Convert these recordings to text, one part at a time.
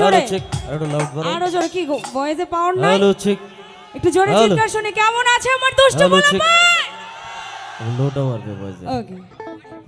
জোরে। আরও জোরে কি ভয়েসে পাওয়ার নাই? একটু জোরে. চিৎকার শুনি কেমন আছে আমার দুষ্ট বলা. ভাই? লোটা মারবে voice okay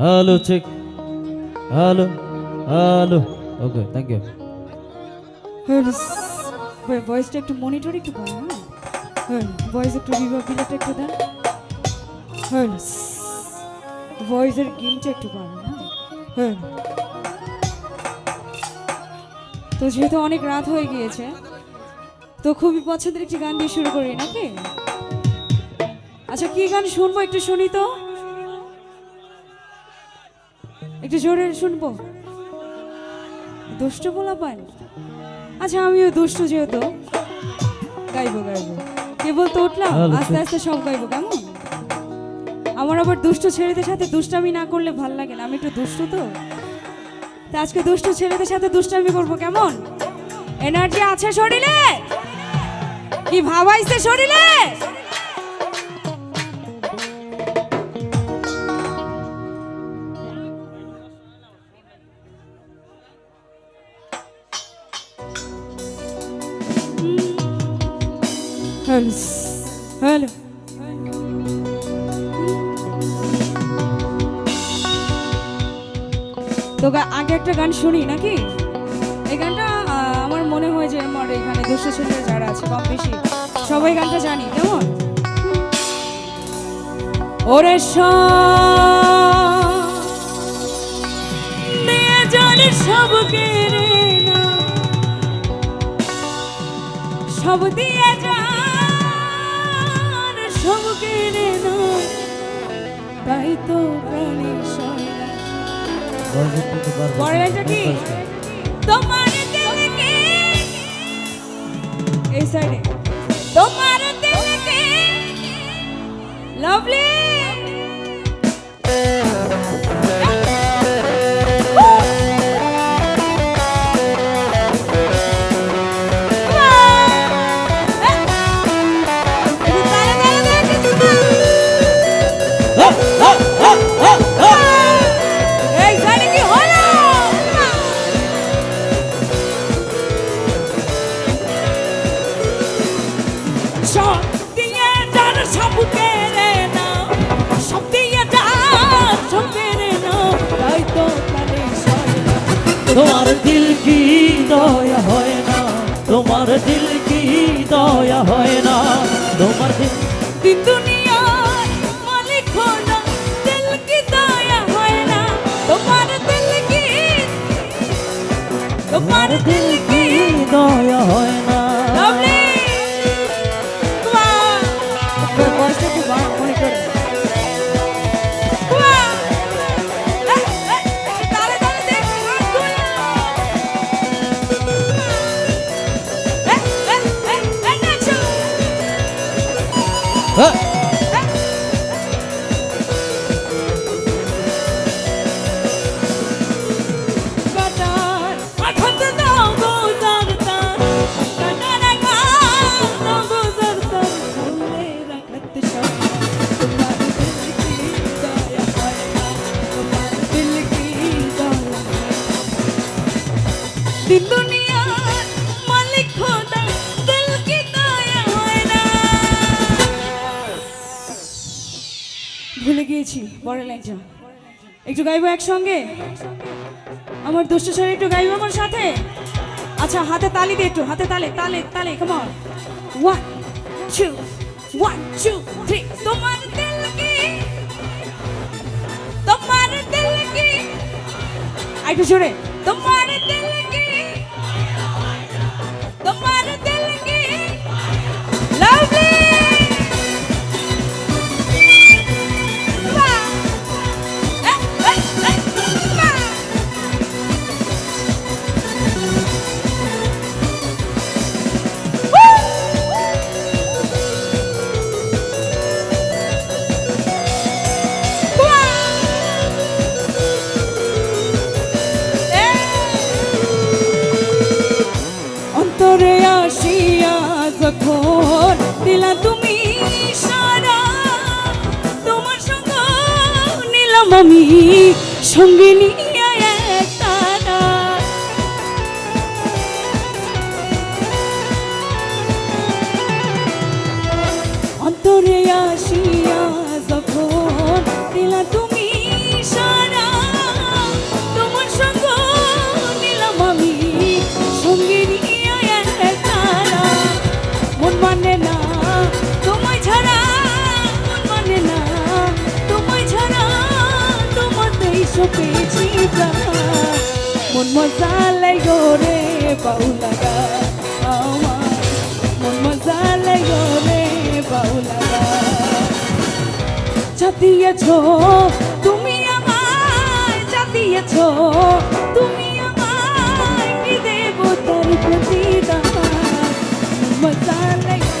hello check hello hello. Okay thank you ভয়েসটা একটু মনিটর একটু করো হ্যাঁ? ভয়েস একটু রিভার্ব দিলেটা একটু দেন। হ্যাঁ ভয়েসের গেইনটা একটু বাড়ান হ্যাঁ? তো যেহেতু অনেক রাত হয়ে গিয়েছে তো খুবই পছন্দের একটি গান দিয়ে শুরু করি নাকি? আচ্ছা কি গান শুনব একটু শুনি তো? একটু জোরে শুনব। দুষ্ট বলা পান আচ্ছা আমিও দুষ্ট যেহেতু গাইবো গাইবো। কেবল তো উঠলাম? আস্তে আস্তে সব গাইবো কেমন? আমার আবার দুষ্ট ছেলেদের সাথে দুষ্টামি না করলে ভালো লাগে না। আমি একটু দুষ্ট তো। তা আজকে দুষ্ট ছেলেদের সাথে দুষ্টামি করব, কেমন? এনার্জি আছে শরীরে? কি ভাবাইছে শরীরে? Hello hello. তো আগে একটা গান শুনি, নাকি? এই গানটা আমার মনে হয় যে আমার এখানে দুশো ছেলে যারা আছে, কম বেশি, সবাই গানটা জানি, কেমন? ওরে জানি সব দিয়ে সব না তাই তো প্রাণীর সয়না পরের লাইনটা কি? তোমার দিলকে এই সাইডে তোমার দিলকে লাভলি সব সব কেড়ে না সব দিয়ে যার সব কেড়ে না তাই তো প্রাণে তোমার দিল কি দয়া হয় না? তোমার দিল কি দয়া হয় না? তোমার দিল মালিক হলো দিল কি দয়া তোমার দিল কি? তোমার দিল হ্যাঁ, গিয়েছি বড় লাইনটা একটু গাইবো একসঙ্গে? আমার দুষ্ট ছেলে একটু গাইবো আমার সাথে? আচ্ছা হাতে তালি দে একটু, হাতে তালে তালে তালে কেমন one two one two three তোমার তোমার দিল কি? একটু জোরে। তোমার দিল কি? আমি সঙ্গে মন মজা লাগো রে বাউলাগা আমার মন মজা লাগো। রে বাউলাগা চাতিয়েছ তুমি আমায় চাতিয়েছ তুমি আমায় কি দেব তার প্রতিদান? মজা লাগো